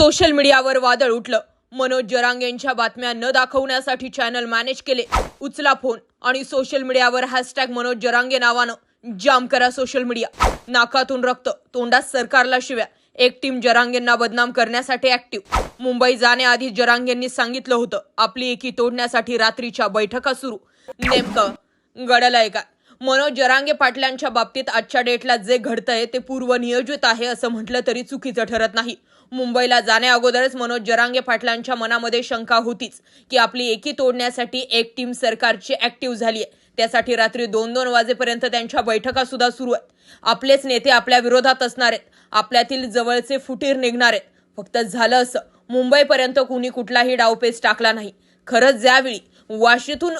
Social मीडियावर वादळ उठलं. मनोज जरांगेंच्या बातम्या न दाखवण्यासाठी चॅनल मॅनेज केले. उचला फोन आणि सोशल मीडियावर हॅशटॅग मनोज जरांगे नावानं जाम करा सोशल मीडिया. नाकातून रक्त तोंडात सरकारला शिव्या. एक टीम जरांगेंना बदनाम करण्यासाठी ऍक्टिव्ह मुंबई जाण्याआधी जरांगेंनी सांगितलं होतं आपली एकी तोडण्यासाठी रात्रीच्या बैठका सुरू. नेमकं घडलंय का मनोज जरांगे पाटलांच्या बाबतीत आजच्या डेटला जे घडतंय ते पूर्वनियोजित आहे असं म्हटलं तरी चुकीचं ठरत नाही. मुंबईला जाण्याअगोदरच मनोज जरांगे पाटलांच्या मनामध्ये शंका होतीच की आपली एकी तोडण्यासाठी एक टीम सरकारची ऍक्टिव्ह झाली आहे त्यासाठी रात्री दोन दोन वाजेपर्यंत त्यांच्या बैठका सुद्धा सुरू आहेत. आपलेच नेते आपल्या विरोधात असणार आहेत. आपल्यातील जवळचे फुटीर निघणार आहेत. फक्त झालं असं. मुंबईपर्यंत कुणी कुठलाही डावपेच टाकला नाही. खरंच ज्यावेळी वाशीतून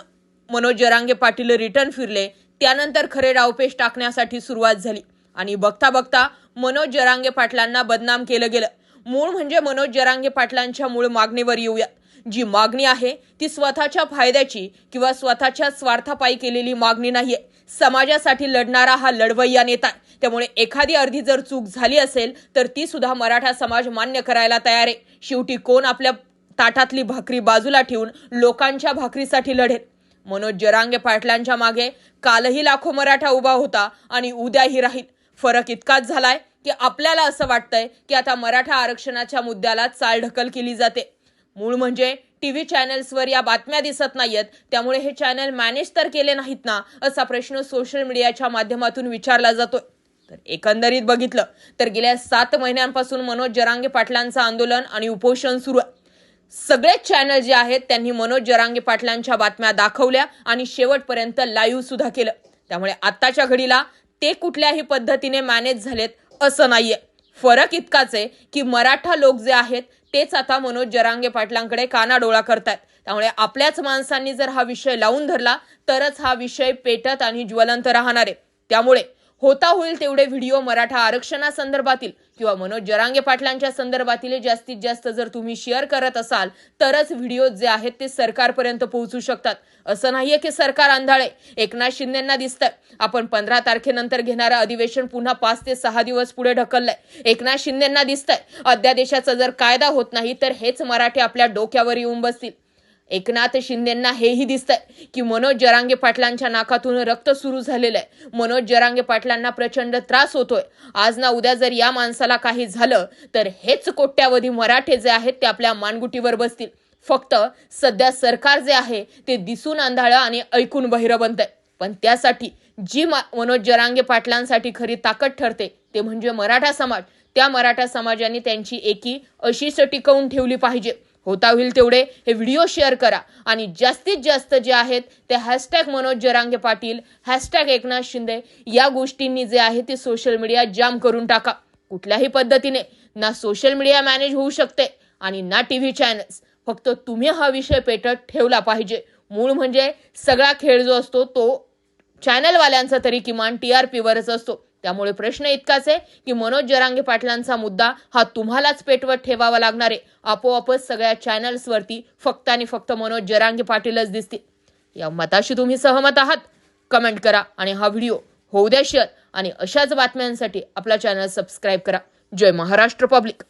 मनोज जरांगे पाटील रिटर्न फिरले त्यानंतर खरे डावपेच टाकण्यासाठी सुरुवात झाली. आणि बघता बघता मनोज जरांगे पाटलांना बदनाम केलं गेलं. मूळ म्हणजे मनोज जरांगे पाटलांच्या मूळ मागणीवर येऊयात. जी मागणी आहे ती स्वतःच्या फायद्याची किंवा स्वतःच्या स्वार्थापायी केलेली मागणी नाहीये. समाजासाठी लढणारा हा लढवय्या नेता त्यामुळे एखादी अर्धी जर चूक झाली असेल तर ती सुद्धा मराठा समाज मान्य करायला तयार आहे. शेवटी कोण आपल्या ताटातली भाकरी बाजूला ठेवून लोकांच्या भाकरीसाठी लढेल? मनोज जरांगे पाटलांच्या मागे कालही लाखो मराठा उभा होता आणि उद्याही राहील. फरक इतकाच झालाय की आपल्याला असं वाटतंय की आता मराठा आरक्षणाच्या मुद्द्याला चालढकल केली जाते. मूळ म्हणजे टी व्ही चॅनल्सवर या बातम्या दिसत नाहीयेत त्यामुळे हे चॅनल मॅनेज तर केले नाहीत ना असा प्रश्न सोशल मीडियाच्या माध्यमातून विचारला जातोय. तर एकंदरीत बघितलं तर गेल्या सात महिन्यांपासून मनोज जरांगे पाटलांचं आंदोलन आणि उपोषण सुरू आहे. सगळेच चॅनल जे आहेत त्यांनी मनोज जरांगे पाटलांच्या बातम्या दाखवल्या आणि शेवटपर्यंत लाईव्ह सुद्धा केलं. त्यामुळे आत्ताच्या घडीला ते कुठल्याही पद्धतीने मॅनेज झालेत असं नाहीये. फरक इतकाच आहे की मराठा लोक जे आहेत तेच आता मनोज जरांगे पाटलांकडे कानाडोळा करतात त्यामुळे आपल्याच माणसांनी जर हा विषय लावून धरला तरच हा विषय पेटत आणि ज्वलंत राहणार आहे. त्यामुळे होता होईल तेवढे व्हिडिओ मराठा आरक्षणासंदर्भातील किंवा मनोज जरांगे पाटलांच्या संदर्भातील जास्तीत जास्त जर तुम्ही शेअर करत असाल तरच व्हिडिओ जे आहेत ते सरकारपर्यंत पोहोचू शकतात. असं नाहीये की सरकार आंधळे. एकनाथ शिंदेना दिसतंय. आपण पंधरा तारखेनंतर घेणारं अधिवेशन पुन्हा पाच ते सहा दिवस पुढे ढकललंय. एकनाथ शिंदेना दिसतंय. अध्यादेशाचा जर कायदा होत नाही तर हेच मराठे आपल्या डोक्यावर येऊन बसतील. एकनाथ शिंदेंना हेही दिसतंय की मनोज जरांगे पाटलांच्या नाकातून रक्त सुरू झालेलं आहे मनोज जरांगे पाटलांना प्रचंड त्रास होतोय. आज ना उद्या जर या माणसाला काही झालं तर हेच कोट्यावधी मराठे जे आहेत ते आपल्या मानगुटीवर बसतील. फक्त सध्या सरकार जे आहे ते दिसून आंधळं आणि ऐकून बहिरं बनतंय पण त्यासाठी जी मा मनोज जरांगे पाटलांसाठी खरी ताकद ठरते ते म्हणजे मराठा समाज. त्या मराठा समाजाने त्यांची एकी अशीच टिकवून ठेवली पाहिजे. होता होईल तेवढे हे व्हिडिओ शेअर करा. आणि जास्तीत जास्त जे आहेत ते हॅशटॅग मनोज जरांगे पाटील हॅशटॅग एकनाथ शिंदे या गोष्टींनी जे आहे ते सोशल मीडिया जाम करून टाका. कुठल्याही पद्धतीने. ना सोशल मीडिया मॅनेज होऊ शकते आणि ना टी व्ही चॅनल्स फक्त तुम्ही हा विषय पेटत ठेवला पाहिजे. मूळ म्हणजे सगळा खेळ जो असतो तो चॅनलवाल्यांचा तरी किमान टी आर पीवरच असतो. त्यामुळे प्रश्न इतकाच आहे की मनोज जरांगे पाटलांचा मुद्दा हा तुम्हालाच पेटवत ठेवावा लागणार आहे. आपोआपच सगळ्या चॅनल्सवरती फक्त आणि फक्त मनोज जरांगे पाटीलच दिसतील. या मताशी तुम्ही सहमत आहात? कमेंट करा आणि हा व्हिडिओ होऊ द्या शेअर आणि अशाच बातम्यांसाठी आपला चॅनल सबस्क्राईब करा. जय महाराष्ट्र पब्लिक